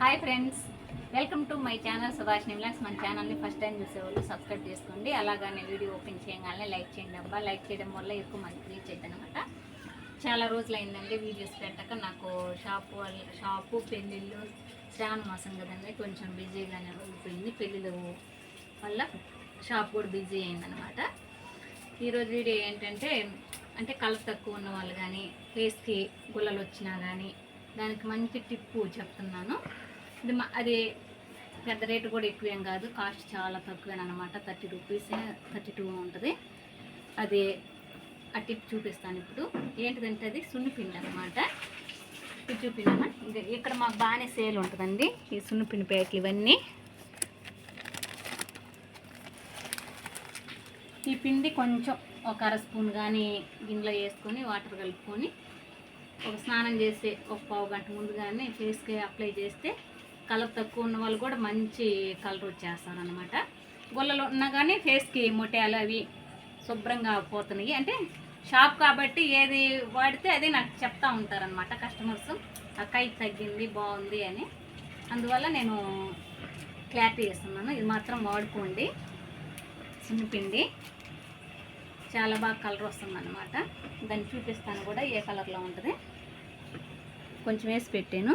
Hi friends welcome to my channel Subhash నిమ్లాక్స్ మన ఛానల్ని first time చూసేవాళ్ళు సబ్స్క్రైబ్ చేసుకోండి. అలాగనే వీడియో ఓపెన్ చేయగానే లైక్ చేయండి అబ్బా. లైక్ చేయడం వల్ల ఎక్కువ మందికి రీచ్ అవుతుంది అనమాట చాలా రోజులు వీడియోస్ పెట్టక. నాకు షాపు వల్ల షాపు పెళ్ళిళ్ళు శ్రావణ మాసం కదండి కొంచెం బిజీగానే అయిపోయింది. పెళ్ళిళ్ళు వల్ల షాప్ కూడా బిజీ అయిందనమాట ఈరోజు వీడియో ఏంటంటే అంటే కలర్ తక్కువ ఉన్న వాళ్ళు కానీ ఫేస్కి గుల్లలు వచ్చినా కానీ దానికి మంచి టిప్పు చెప్తున్నాను. ఇది అది పెద్ద రేటు కూడా ఎక్కువేం కాదు. కాస్ట్ చాలా తక్కువేనమాట థర్టీ రూపీస్ థర్టీ టూ ఉంటుంది. అది ఆ టిప్ చూపిస్తాను ఇప్పుడు. ఏంటిదంటే అది సున్నిపిండి అనమాట ఇది చూపినామా? ఇది ఇక్కడ మాకు బాగానే సేల్ ఉంటుందండి. ఈ సున్నిపిండి ప్యాకెట్లు ఇవన్నీ. ఈ పిండి కొంచెం ఒక అర స్పూన్ కానీ గిన్నెలో వేసుకొని వాటర్ కలుపుకొని ఒక స్నానం చేసి ఒక పావు గంట ముందుగానే ఫేస్కి అప్లై చేస్తే కలర్ తక్కువ ఉన్న వాళ్ళు కూడా మంచి కలర్ వచ్చేస్తారు అనమాట గొల్లలు ఉన్నా కానీ ఫేస్కి మొట్యాలు అవి శుభ్రంగా పోతున్నాయి. అంటే షాప్ కాబట్టి ఏది వాడితే అది నాకు చెప్తా ఉంటారనమాట కస్టమర్స్. అక్కయి తగ్గింది బాగుంది అని. అందువల్ల నేను క్లారిటీ ఇస్తున్నాను ఇది మాత్రం వాడుకోండి. సున్నిపిండి చాలా బాగా కలర్ వస్తుందన్నమాట. దాన్ని చూపిస్తాను కూడా ఏ కలర్లో ఉంటుంది. కొంచెం వేసి పెట్టాను.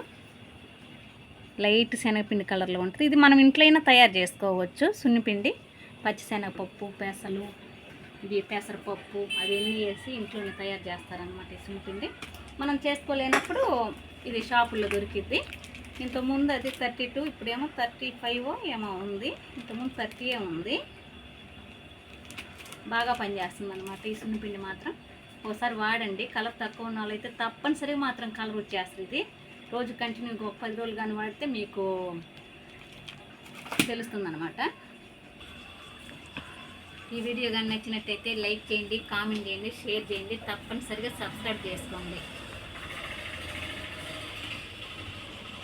లైట్ శనగపిండి కలర్లో ఉంటుంది. ఇది మనం ఇంట్లో అయినా తయారు చేసుకోవచ్చు. సున్నిపిండి పచ్చి శనగపప్పు పెసలు ఇవి పెసరపప్పు అవన్నీ వేసి ఇంట్లోనే తయారు చేస్తారనమాట ఈ సున్నిపిండి. మనం చేసుకోలేనప్పుడు ఇది షాపుల్లో దొరికిద్ది. ఇంతకుముందు అది థర్టీ టూ ఇప్పుడేమో థర్టీ ఫైవ్ ఏమో ఉంది. ఇంతకుముందు థర్టీయే ఉంది. బాగా పనిచేస్తుంది అనమాట ఈ సున్నిపిండి మాత్రం. ఒకసారి వాడండి. కలర్ తక్కువ ఉన్న వాళ్ళైతే తప్పనిసరిగా మాత్రం కలర్ వచ్చేస్తుంది ఇది. రోజు కంటిన్యూ ఒక పది రోజులు కానీ వాడితే మీకు తెలుస్తుంది అనమాట ఈ వీడియో కానీ నచ్చినట్టయితే లైక్ చేయండి కామెంట్ చేయండి షేర్ చేయండి తప్పనిసరిగా సబ్స్క్రైబ్ చేసుకోండి.